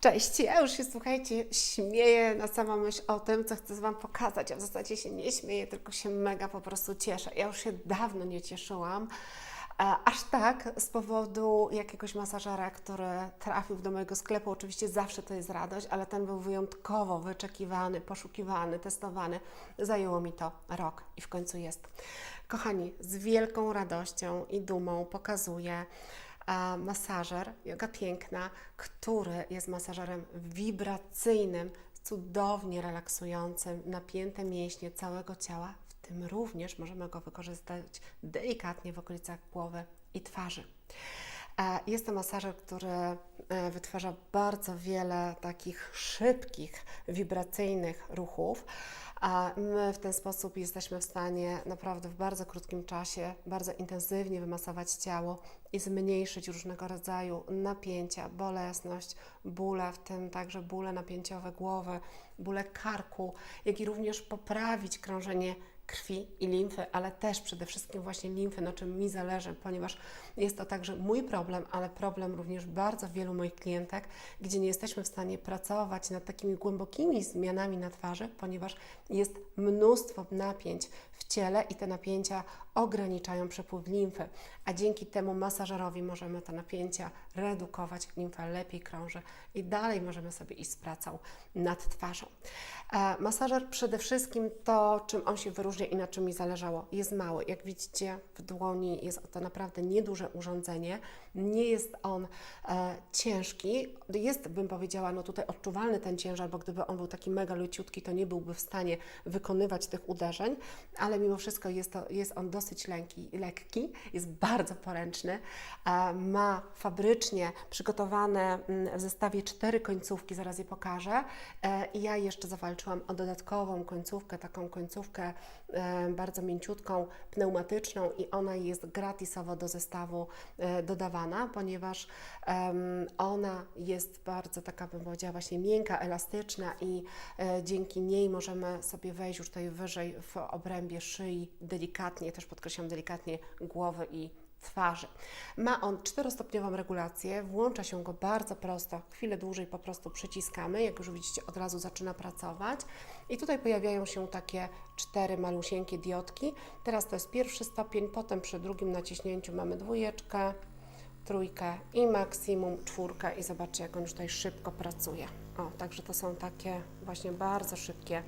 Cześć, ja już się słuchajcie, śmieję na samą myśl o tym, co chcę Wam pokazać. Ja w zasadzie się nie śmieję, tylko się mega po prostu cieszę. Ja już się dawno nie cieszyłam. e, Aż tak z powodu jakiegoś masażera, który trafił do mojego sklepu. Oczywiście zawsze to jest radość, ale ten był wyjątkowo wyczekiwany, poszukiwany, testowany. Zajęło mi to rok i w końcu jest. Kochani, z wielką radością i dumą pokazuję masażer Yoga Piękna, który jest masażerem wibracyjnym, cudownie relaksującym napięte mięśnie całego ciała, w tym również możemy go wykorzystać delikatnie w okolicach głowy i twarzy. E, Jest to masażer, który e, wytwarza bardzo wiele takich szybkich, wibracyjnych ruchów, a my w ten sposób jesteśmy w stanie naprawdę w bardzo krótkim czasie bardzo intensywnie wymasować ciało i zmniejszyć różnego rodzaju napięcia, bolesność, bóle, w tym także bóle napięciowe głowy, bóle karku, jak i również poprawić krążenie krwi i limfy, ale też przede wszystkim właśnie limfy, na czym mi zależy, ponieważ jest to także mój problem, ale problem również bardzo wielu moich klientek, gdzie nie jesteśmy w stanie pracować nad takimi głębokimi zmianami na twarzy, ponieważ jest mnóstwo napięć w ciele i te napięcia ograniczają przepływ limfy, a dzięki temu masażerowi możemy te napięcia redukować, limfa lepiej krąży i dalej możemy sobie iść z pracą nad twarzą. E, masażer przede wszystkim to, czym on się wyróżnia i na czym mi zależało, jest mały. Jak widzicie w dłoni jest to naprawdę nieduże urządzenie, nie jest on e, ciężki, jest bym powiedziała, no tutaj odczuwalny ten ciężar, bo gdyby on był taki mega leciutki, to nie byłby w stanie wykonywać tych uderzeń, ale mimo wszystko jest, to, jest on dosyć lekki, lekki jest bardzo poręczny, e, ma fabrycznie przygotowane mm, w zestawie cztery końcówki, zaraz je pokażę e, i ja jeszcze zawalczyłam o dodatkową końcówkę, taką końcówkę e, bardzo mięciutką, pneumatyczną i ona jest gratisowo do zestawu dodawana, ponieważ ona jest bardzo taka, bym powiedziała, właśnie miękka, elastyczna i dzięki niej możemy sobie wejść już tutaj wyżej w obrębie szyi, delikatnie, też podkreślam delikatnie głowy i twarzy. Ma on czterostopniową regulację, włącza się go bardzo prosto, chwilę dłużej po prostu przyciskamy, jak już widzicie od razu zaczyna pracować i tutaj pojawiają się takie cztery malusieńkie diodki. Teraz to jest pierwszy stopień, potem przy drugim naciśnięciu mamy dwójeczkę, trójkę i maksimum czwórkę i zobaczcie jak on już tutaj szybko pracuje. O, także to są takie właśnie bardzo szybkie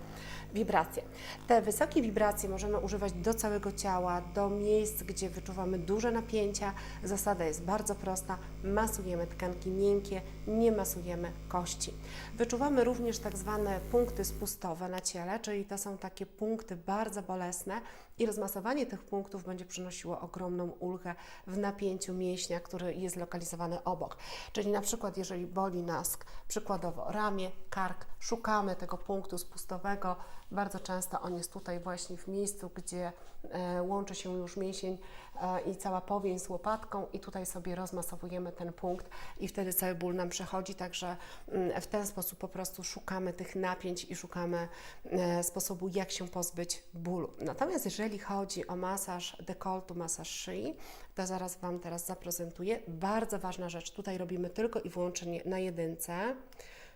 wibracje. Te wysokie wibracje możemy używać do całego ciała, do miejsc, gdzie wyczuwamy duże napięcia. Zasada jest bardzo prosta. Masujemy tkanki miękkie, nie masujemy kości. Wyczuwamy również tak zwane punkty spustowe na ciele, czyli to są takie punkty bardzo bolesne i rozmasowanie tych punktów będzie przynosiło ogromną ulgę w napięciu mięśnia, który jest lokalizowany obok. Czyli na przykład jeżeli boli nas przykładowo ramię, kark, szukamy tego punktu spustowego, bardzo często on jest tutaj właśnie w miejscu, gdzie e, łączy się już mięsień e, i cała powień z łopatką i tutaj sobie rozmasowujemy ten punkt i wtedy cały ból nam przechodzi, także mm, w ten sposób po prostu szukamy tych napięć i szukamy e, sposobu, jak się pozbyć bólu. Natomiast jeżeli chodzi o masaż dekoltu, masaż szyi, to zaraz Wam teraz zaprezentuję. Bardzo ważna rzecz, tutaj robimy tylko i wyłącznie na jedynce,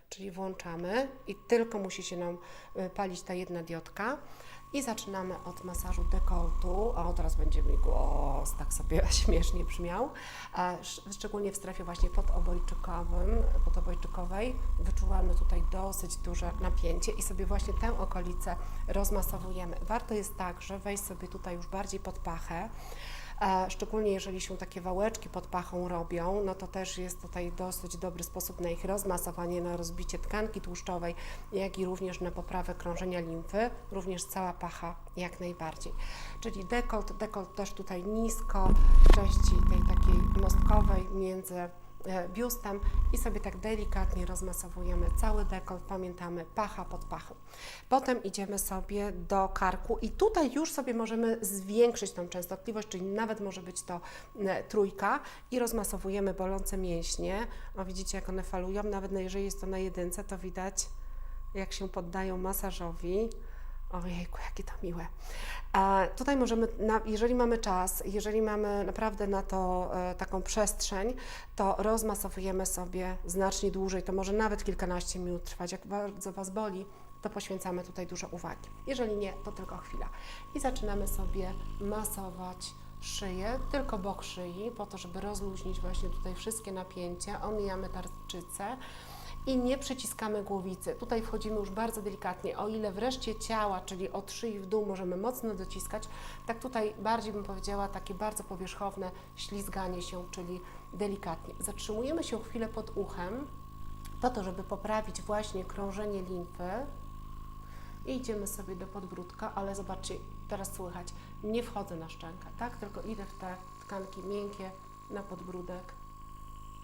czyli włączamy i tylko musi się nam y, palić ta jedna diodka. I zaczynamy od masażu dekoltu. O, teraz będzie mi głos tak sobie śmiesznie brzmiał. Sz- Szczególnie w strefie właśnie podobojczykowym, podobojczykowej wyczuwamy tutaj dosyć duże napięcie i sobie właśnie tę okolicę rozmasowujemy. Warto jest także wejść sobie tutaj już bardziej pod pachę. E, Szczególnie jeżeli się takie wałeczki pod pachą robią, no to też jest tutaj dosyć dobry sposób na ich rozmasowanie, na rozbicie tkanki tłuszczowej, jak i również na poprawę krążenia limfy, również cała pacha jak najbardziej. Czyli dekolt, dekolt też tutaj nisko, w części tej takiej mostkowej między biustem i sobie tak delikatnie rozmasowujemy cały dekolt, pamiętamy pacha pod pachą. Potem idziemy sobie do karku i tutaj już sobie możemy zwiększyć tą częstotliwość, czyli nawet może być to e, trójka i rozmasowujemy bolące mięśnie. O, widzicie jak one falują, nawet jeżeli jest to na jedynce, to widać jak się poddają masażowi. Ojejku, jakie to miłe. E, tutaj możemy, na, jeżeli mamy czas, jeżeli mamy naprawdę na to e, taką przestrzeń, to rozmasowujemy sobie znacznie dłużej. To może nawet kilkanaście minut trwać. Jak bardzo Was boli, to poświęcamy tutaj dużo uwagi. Jeżeli nie, to tylko chwila. I zaczynamy sobie masować szyję, tylko bok szyi, po to, żeby rozluźnić właśnie tutaj wszystkie napięcia. Omijamy tarczycę i nie przyciskamy głowicy. Tutaj wchodzimy już bardzo delikatnie. O ile wreszcie ciała, czyli od szyi w dół możemy mocno dociskać, tak tutaj bardziej bym powiedziała takie bardzo powierzchowne ślizganie się, czyli delikatnie. Zatrzymujemy się chwilę pod uchem, po to, żeby poprawić właśnie krążenie limfy. I idziemy sobie do podbródka, ale zobaczcie, teraz słychać, nie wchodzę na szczękę, tak? Tylko idę w te tkanki miękkie na podbródek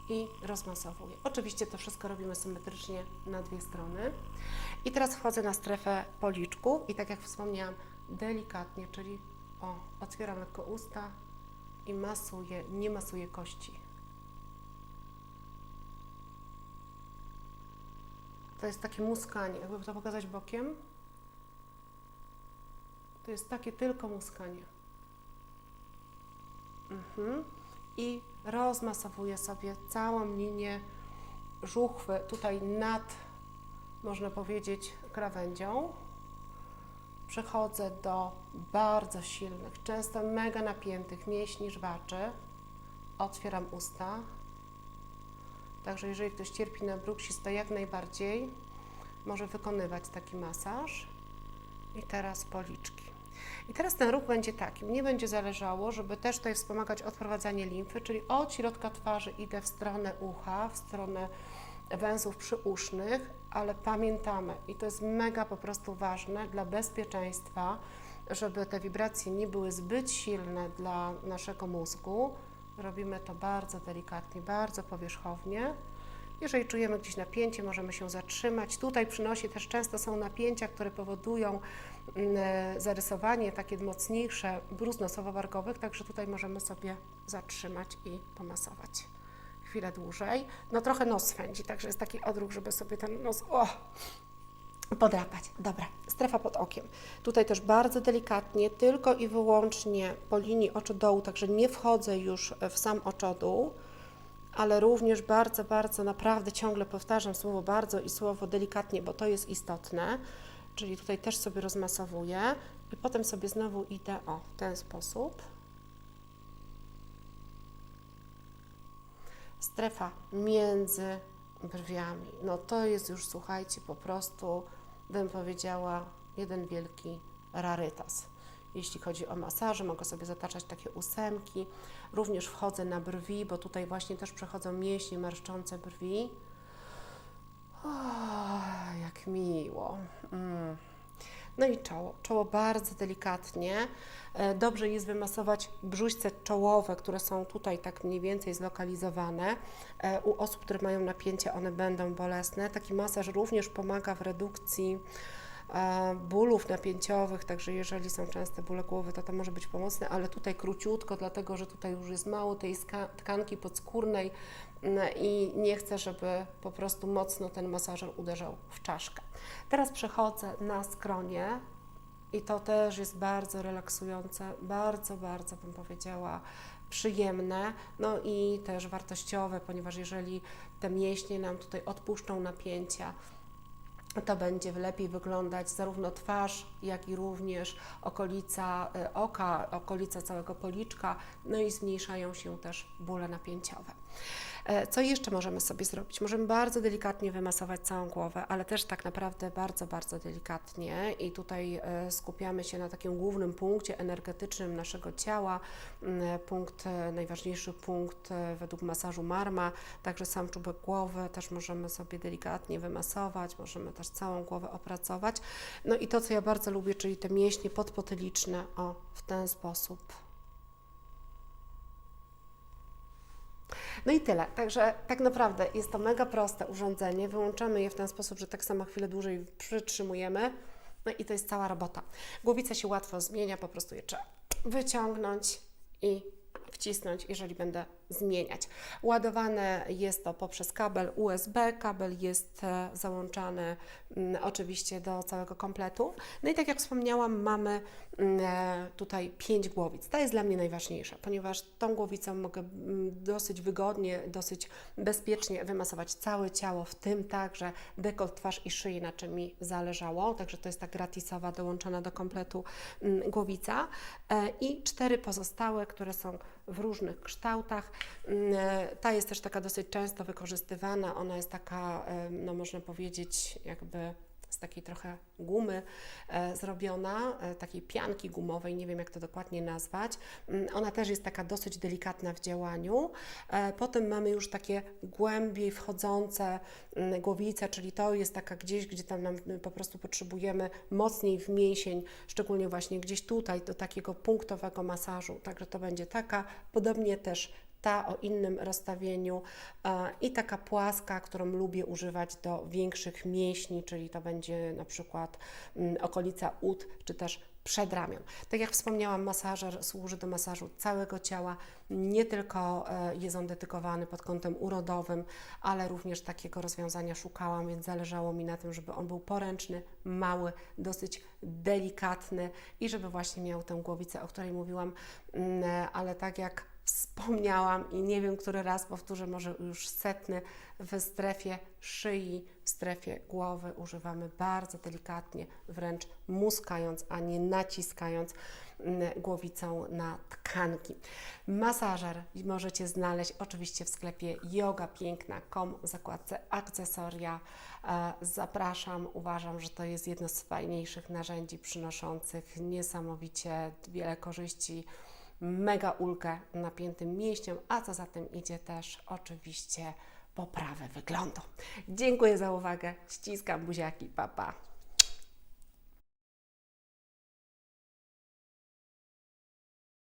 i rozmasowuję. Oczywiście to wszystko robimy symetrycznie na dwie strony. I teraz wchodzę na strefę policzku i tak jak wspomniałam, delikatnie, czyli o, otwieram lekko usta i masuję, nie masuję kości. To jest takie muskanie, jakby to pokazać bokiem. To jest takie tylko muskanie. Mhm. I rozmasowuję sobie całą linię żuchwy tutaj nad, można powiedzieć, krawędzią. Przechodzę do bardzo silnych, często mega napiętych mięśni żwaczy. Otwieram usta. Także jeżeli ktoś cierpi na bruksizm, to jak najbardziej może wykonywać taki masaż. I teraz policzki. I teraz ten ruch będzie taki. Mnie będzie zależało, żeby też tutaj wspomagać odprowadzanie limfy, czyli od środka twarzy idę w stronę ucha, w stronę węzłów przyusznych, ale pamiętamy, i to jest mega po prostu ważne dla bezpieczeństwa, żeby te wibracje nie były zbyt silne dla naszego mózgu. Robimy to bardzo delikatnie, bardzo powierzchownie. Jeżeli czujemy gdzieś napięcie, możemy się zatrzymać. Tutaj przy nosie też często są napięcia, które powodują mm, zarysowanie takie mocniejsze bruz nosowo-wargowych, także tutaj możemy sobie zatrzymać i pomasować chwilę dłużej. No trochę nos swędzi, także jest taki odruch, żeby sobie ten nos o, podrapać. Dobra, strefa pod okiem. Tutaj też bardzo delikatnie, tylko i wyłącznie po linii oczodołu, także nie wchodzę już w sam oczodół ale również bardzo, bardzo naprawdę ciągle powtarzam słowo bardzo i słowo delikatnie, bo to jest istotne. Czyli tutaj też sobie rozmasowuję i potem sobie znowu idę o w ten sposób. Strefa między brwiami. No to jest już, słuchajcie, po prostu bym powiedziała jeden wielki rarytas. Jeśli chodzi o masaże, mogę sobie zataczać takie ósemki. Również wchodzę na brwi, bo tutaj właśnie też przechodzą mięśnie marszczące brwi. O, jak miło. Mm. No i czoło. Czoło bardzo delikatnie. E, dobrze jest wymasować brzuszce czołowe, które są tutaj tak mniej więcej zlokalizowane. E, U osób, które mają napięcie, one będą bolesne. Taki masaż również pomaga w redukcji bólów napięciowych, także jeżeli są częste bóle głowy, to to może być pomocne, ale tutaj króciutko, dlatego że tutaj już jest mało tej tkanki podskórnej mm, i nie chcę, żeby po prostu mocno ten masażer uderzał w czaszkę. Teraz przechodzę na skronie i to też jest bardzo relaksujące, bardzo, bardzo bym powiedziała przyjemne, no i też wartościowe, ponieważ jeżeli te mięśnie nam tutaj odpuszczą napięcia, to będzie lepiej wyglądać zarówno twarz, jak i również okolica y, oka, okolica całego policzka, no i zmniejszają się też bóle napięciowe. E, co jeszcze możemy sobie zrobić? Możemy bardzo delikatnie wymasować całą głowę, ale też tak naprawdę bardzo, bardzo delikatnie i tutaj e, skupiamy się na takim głównym punkcie energetycznym naszego ciała, punkt, e, najważniejszy punkt według masażu marma, także sam czubek głowy też możemy sobie delikatnie wymasować, możemy też całą głowę opracować. No i to, co ja bardzo lubię, czyli te mięśnie podpotyliczne, o, w ten sposób. No i tyle. Także tak naprawdę jest to mega proste urządzenie. Wyłączamy je w ten sposób, że tak samo chwilę dłużej przytrzymujemy. No i to jest cała robota. Głowica się łatwo zmienia, po prostu je trzeba wyciągnąć i wcisnąć, jeżeli będę zmieniać. Ładowane jest to poprzez kabel USB, kabel jest e, załączany mm, oczywiście do całego kompletu. No i tak jak wspomniałam, mamy mm, e, tutaj pięć głowic. Ta jest dla mnie najważniejsza, ponieważ tą głowicą mogę mm, dosyć wygodnie, dosyć bezpiecznie wymasować całe ciało, w tym także dekolt, twarz i szyję, na czym mi zależało. Także to jest ta gratisowa, dołączona do kompletu głowica. E, I cztery pozostałe, które są w różnych kształtach. Mm, e, Ta jest też taka dosyć często wykorzystywana. Ona jest taka, e, no można powiedzieć, jakby z takiej trochę gumy e, zrobiona, e, takiej pianki gumowej, nie wiem jak to dokładnie nazwać. Mm, Ona też jest taka dosyć delikatna w działaniu. E, Potem mamy już takie głębiej wchodzące mm, głowice, czyli to jest taka gdzieś, gdzie tam nam y, po prostu potrzebujemy mocniej w mięsień, szczególnie właśnie gdzieś tutaj do takiego punktowego masażu. Także to będzie taka, podobnie też ta o innym rozstawieniu e, i taka płaska, którą lubię używać do większych mięśni, czyli to będzie na przykład mm, okolica ud, czy też przedramion. Tak jak wspomniałam, masażer służy do masażu całego ciała. Nie tylko e, jest on dedykowany pod kątem urodowym, ale również takiego rozwiązania szukałam, więc zależało mi na tym, żeby on był poręczny, mały, dosyć delikatny i żeby właśnie miał tę głowicę, o której mówiłam, Mm, ale tak jak wspomniałam i nie wiem, który raz powtórzę, może już setny, w strefie szyi, w strefie głowy używamy bardzo delikatnie, wręcz muskając, a nie naciskając mm, głowicą na tkanki. Masażer możecie znaleźć oczywiście w sklepie yogapiękna.com w zakładce akcesoria. E, Zapraszam, uważam, że to jest jedno z fajniejszych narzędzi przynoszących niesamowicie wiele korzyści mega ulgę napiętym mięśniom, a co za tym idzie też oczywiście poprawę wyglądu. Dziękuję za uwagę, ściskam buziaki, papa. Pa.